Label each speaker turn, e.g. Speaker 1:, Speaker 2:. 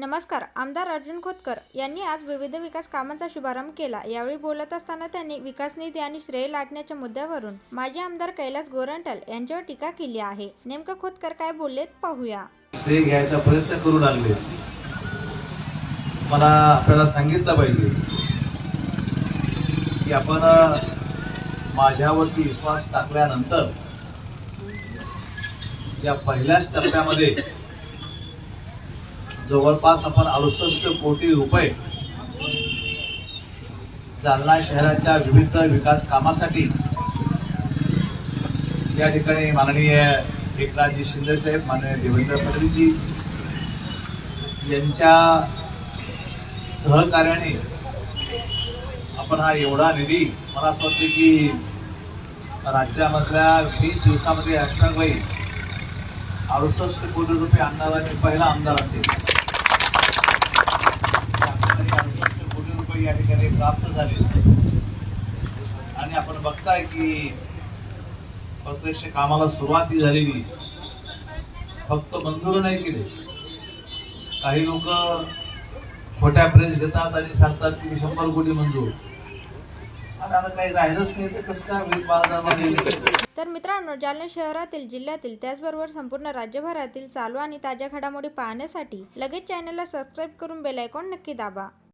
Speaker 1: नमस्कार आमदार अर्जुन खोतकर यांनी आज विविध विकास कामांचा शुभारंभ केला. यावेळी बोलत असताना त्यांनी विकास निधी आणि श्रेय लाटण्याच्या मुद्द्यावरून माजी आमदार कैलास गोरंटल यांच्यावर टीका केली आहे. नेमकं खोतकर काय बोललेत पाहूया.
Speaker 2: श्रेय घ्यायचा प्रयत्न करून आणले मला आपल्याला सांगितलं पाहिजे की आपण माझ्यावरती विश्वास टाकल्यानंतर या पहिल्याच टप्प्यामध्ये जवळपास आपण अडुसष्ट कोटी रुपये जालना शहराच्या विविध विकास कामासाठी या ठिकाणी माननीय एकनाथजी शिंदे साहेब माननीय देवेंद्र फडणवीसजी यांच्या सहकार्याने आपण हा एवढा निधी मला असं वाटतं की राज्यामधल्या वीस दिवसामध्ये अष्टाबाई अडुसष्ट कोटी रुपये आणणारा मी पहिला आमदार असेल या ठिकाणी अडुसष्ट कोटी रुपये या ठिकाणी प्राप्त झाले. आणि आपण बघताय की प्रत्यक्ष कामाला सुरुवाती झालेली फक्त मंजूर नाही केले. काही लोक खोट्या प्रेस घेतात आणि सांगतात की शंभर कोटी मंजूर. तर
Speaker 1: तर मित्रांनो जालना शहरातील जिल्ह्यातील त्याचबरोबर संपूर्ण राज्यभरातील चालू आणि ताज्या घडामोडी पाहण्यासाठी लगेच चॅनलला सबस्क्राईब करून बेल आयकॉन नक्की दाबा.